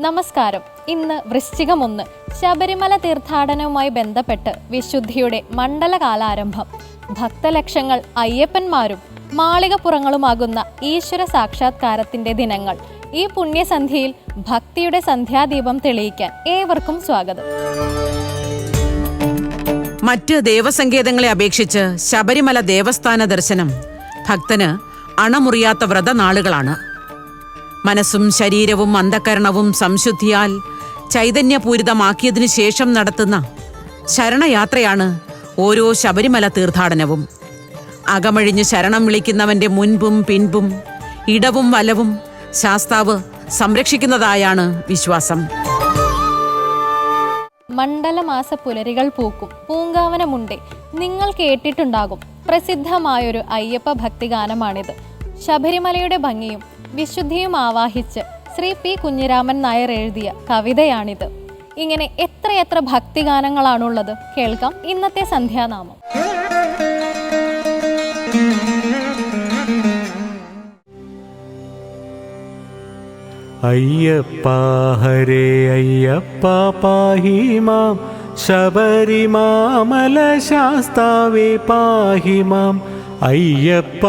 നമസ്കാരം. ഇന്ന് വൃശ്ചികം ഒന്ന് ശബരിമല തീർത്ഥാടനവുമായി ബന്ധപ്പെട്ട് വിശുദ്ധിയുടെ മണ്ഡലകാലാരംഭം. ഭക്തലക്ഷങ്ങൾ അയ്യപ്പന്മാരും മാളികപ്പുറങ്ങളുമാകുന്ന ഈശ്വര സാക്ഷാത്കാരത്തിന്റെ ദിനങ്ങൾ. ഈ പുണ്യസന്ധ്യയിൽ ഭക്തിയുടെ സന്ധ്യാദീപം തെളിയിക്കാൻ ഏവർക്കും സ്വാഗതം. മറ്റ് ദേവസങ്കേതങ്ങളെ അപേക്ഷിച്ച് ശബരിമല ദേവസ്ഥാന ദർശനം ഭക്തന് അണമുറിയാത്ത വ്രതനാളുകളാണ്. മനസ്സും ശരീരവും അന്ധകരണവും സംശുദ്ധിയാൽ ചൈതന്യപൂരിതമാക്കിയതിനു ശേഷം നടത്തുന്ന ശരണയാത്രയാണ് ഓരോ ശബരിമല തീർത്ഥാടനവും. അകമഴിഞ്ഞ് ശരണം വിളിക്കുന്നവന്റെ മുൻപും പിൻപും ഇടവും വലവും ശാസ്താവ് സംരക്ഷിക്കുന്നതായാണ് വിശ്വാസം. മണ്ഡലമാസ പുലരികൾ പൂക്കും. പൂങ്കാവനമുണ്ടേ നിങ്ങൾ കേട്ടിട്ടുണ്ടാകും. പ്രസിദ്ധമായൊരു അയ്യപ്പ ഭക്തിഗാനമാണിത്. ശബരിമലയുടെ ഭംഗിയും വിശുദ്ധിയും ആവാഹിച്ച് ശ്രീ പി കുഞ്ഞിരാമൻ നായർ എഴുതിയ കവിതയാണിത്. ഇങ്ങനെ എത്രയെത്ര ഭക്തിഗാനങ്ങളാണുള്ളത് കേൾക്കാം ഇന്നത്തെ സന്ധ്യാനാമം. അയ്യപ്പ പാഹി മാം. ശബരിമാമല ശാസ്താവേ പാഹി മാം. അയ്യപ്പ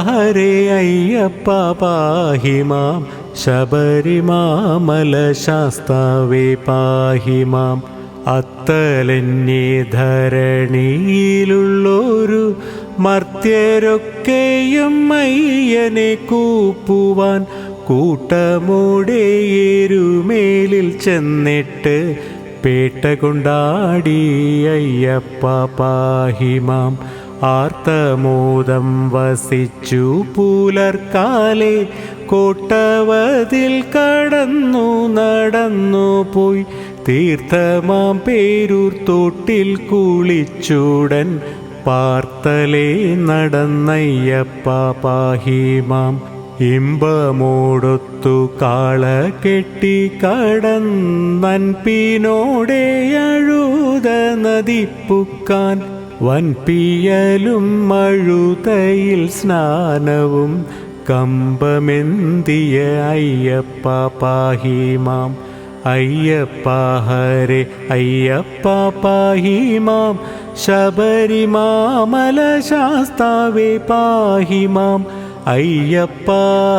ഹരേ അയ്യപ്പ പാഹി മാം. ശബരിമാമല ശാസ്താവേ പാഹി മാം. അത്തലന്യേ ധരണിയിലുള്ളൊരു മർത്യരൊക്കെയും അയ്യനെ കൂപ്പുവാൻ കൂട്ടമോടെ എരുമേലിൽ ചെന്നിട്ട് പേട്ട കൊണ്ടാടി അയ്യപ്പ പാഹിമാം ആർത്തമോദം വസിച്ചു പുലർക്കാലെ കോട്ടവതിൽ കടന്നു നടന്നു പോയി. തീർത്ഥമാം പേരൂർ തോട്ടിൽ കുളിച്ചൂടൻ പാർത്തലേ നടന്നയ്യപ്പ പാഹിമാം. ഇമ്പമോടൊത്തു കാള കെട്ടി കടന്നൻ പിന്നോടെ അഴുത നദിപ്പുക്കാൻ വൻപിയലും മഴുതയിൽ സ്നാനവും കമ്പമെന്തിയ അയ്യപ്പ പാഹിമാം അയ്യപ്പ ഹരേ അയ്യപ്പ പാഹിമാം ശബരിമാമല ശാസ്താവേ പാഹിമാം അയ്യപ്പ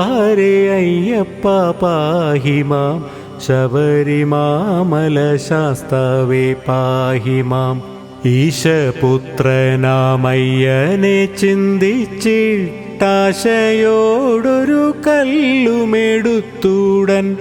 ഹരേ അയ്യപ്പ പാഹിമാം ശബരിമാമല ശാസ്താവേ പാഹിമാം ഈശപുത്രനാമയ്യനെ ചിന്തിച്ചിട്ടാശയോടൊരു കല്ലുമെടുത്തൂടൻ.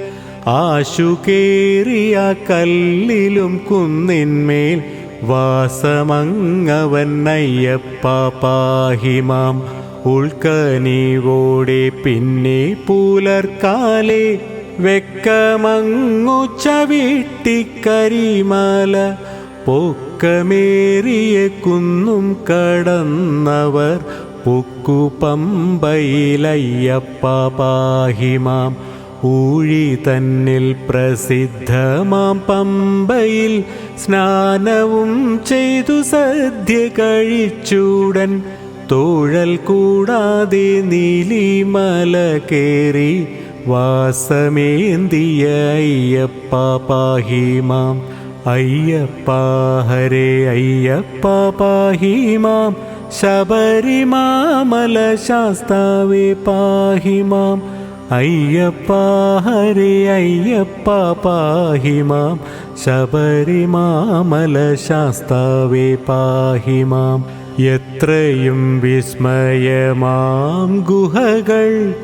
ആശുകേറിയ കല്ലിലും കുന്നിന്മേൽ വാസമങ്ങവൻ അയ്യപ്പ പാഹിമാം. ഉൾക്കനീവോടെ പിന്നെ പുലർക്കാലെ വെക്കമങ്ങു ചവിട്ടിക്കരിമല പൊക്കമേറിയ കുന്നും കടന്നവർ പൊക്കു പമ്പയിലയ്യപ്പ പാഹിമാം. ഊഴി തന്നിൽ പ്രസിദ്ധമാം പമ്പയിൽ സ്നാനവും ചെയ്തു സദ്യ കഴിച്ചൂടൻ. തോഴൽ കൂടാതെ നീലിമല കേറി വാസമേന്തിയ അയ്യപ്പ പാഹിമാം. അയ്യപ്പ ഹരേ അയ്യപ്പ പാഹിമാം ശബരിമാമല ശാസ്താവേ പാഹിമാം അയ്യപ്പ ഹരേ അയ്യപ്പ പാഹിമാം ശബരിമാമല ശാസ്താവേ പാഹിമാം എത്രയും വിസ്മയമാം ഗുഹകൾ.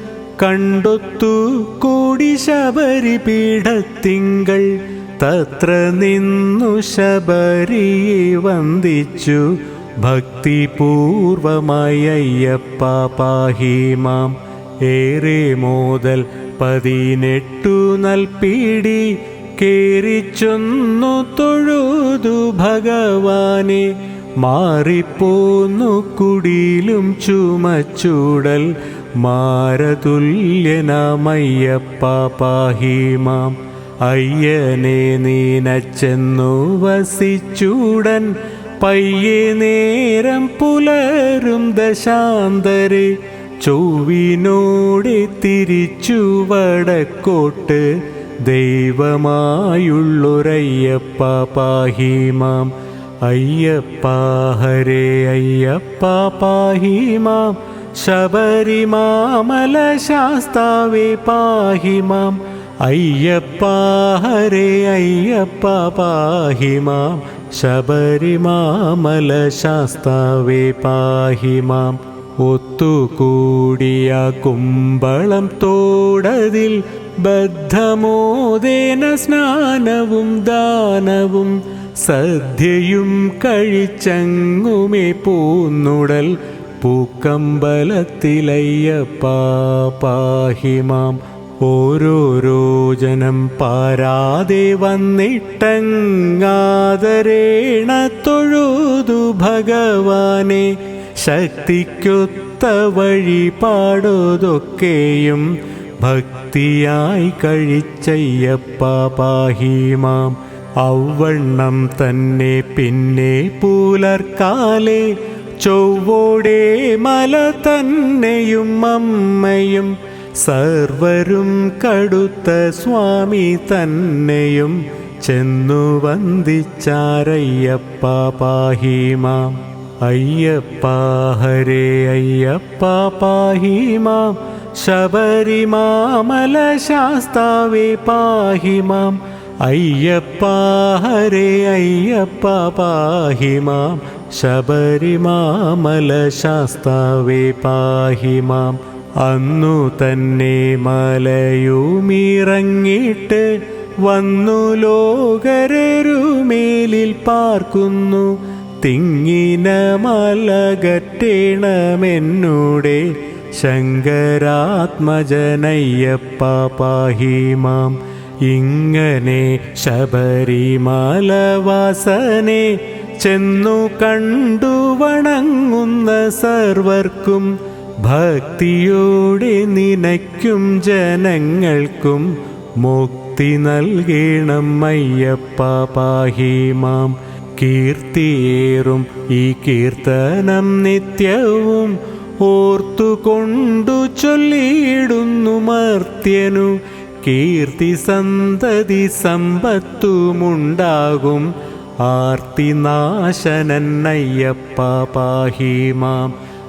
കണ്ടൊത്തു കൂടി ശബരി പീഠത്തിങ്കൾ. തത്ര നിന്നു ശബരിയെ വന്ദിച്ചു. ഭക്തിപൂർവമായി അയ്യപ്പ പാഹിമാം ഏറെ മോതൽ പതിനെട്ടു നൽപീടി കേറിച്ചൊന്നു തൊഴുതു ഭഗവാനെ. മാറിപ്പോന്നു കുടിയിലും ചുമച്ചൂടൽ മാരതുല്യനാമയ്യപ്പ പാഹിമാം അയ്യനെ നീനച്ചെന്നു വസിച്ചൂടൻ. പയ്യെ നേരം പുലരും ദശാന്തരെ. ചൊവ്വിനോടെ തിരിച്ചു വടക്കോട്ട്. ദൈവമായുള്ളൊരയ്യപ്പ പാഹിമാം. അയ്യപ്പ ഹരേ അയ്യപ്പ പാഹിമാം. ശബരിമാമല ശാസ്താവേ പാഹി മാം അയ്യപ്പ ഹരേ അയ്യപ്പ പാഹി മാം. ശബരിമാമല ശാസ്താവേ പാഹി മാം. ഒത്തുകൂടിയ കുമ്പളം തോടതിൽ ബദ്ധമോദേന സ്നാനവും ദാനവും സദ്യയും കഴിച്ചങ്ങുമേ പൂന്നുടൽ. പൂക്കമ്പലത്തിലയ്യപ്പ പാഹിമാം ഓരോരോ ജനം പാരാതെ വന്നിട്ടങ്ങാതരേണ തൊഴുതു ഭഗവാനെ. ശക്തിക്കൊത്ത വഴിപാടോതൊക്കെയും ഭക്തിയായി കഴിച്ചയ്യപ്പ പാഹിമാം ഔവണ്ണം തന്നെ പിന്നെ പൂലർക്കാലെ. ചൊവ്വോടെ മല തന്നെയും അമ്മയും സർവരും കടുത്ത സ്വാമി തന്നെയും ചെന്നു വന്ദിച്ചാരയ്യപ്പ പാഹീമാം അയ്യപ്പ ഹരേ അയ്യപ്പ പാഹീമാം ശബരിമാമല ശാസ്താവേ പാഹിമാം അയ്യപ്പ ഹരേ അയ്യപ്പ പാഹിമാം ശബരിമാമല ശാസ്താവേ പാഹിമാം അന്നു തന്നെ മലയുമിറങ്ങിട്ട് വന്നു ലോകരരുമേലിൽ പാർക്കുന്നു. തിങ്ങിന മലകറ്റേണമെന്നൂടെ ശങ്കരാത്മജനയ്യപ്പ പാഹിമാം. ഇങ്ങനെ ശബരിമലവാസനെ ചെന്നു കണ്ടു വണങ്ങുന്ന സർവർക്കും ഭക്തിയോടെ നിനയ്ക്കും ജനങ്ങൾക്കും മുക്തി നൽകണം അയ്യപ്പ പാഹിമാം കീർത്തിയേറും ഈ കീർത്തനം നിത്യവും ഓർത്തുകൊണ്ടു ചൊല്ലിയിടുന്നു മർത്യനു. കീർത്തി സന്തതി സമ്പത്തുമുണ്ടാകും. ആർത്തിനാശനൻ അയ്യപ്പ പാഹിമാം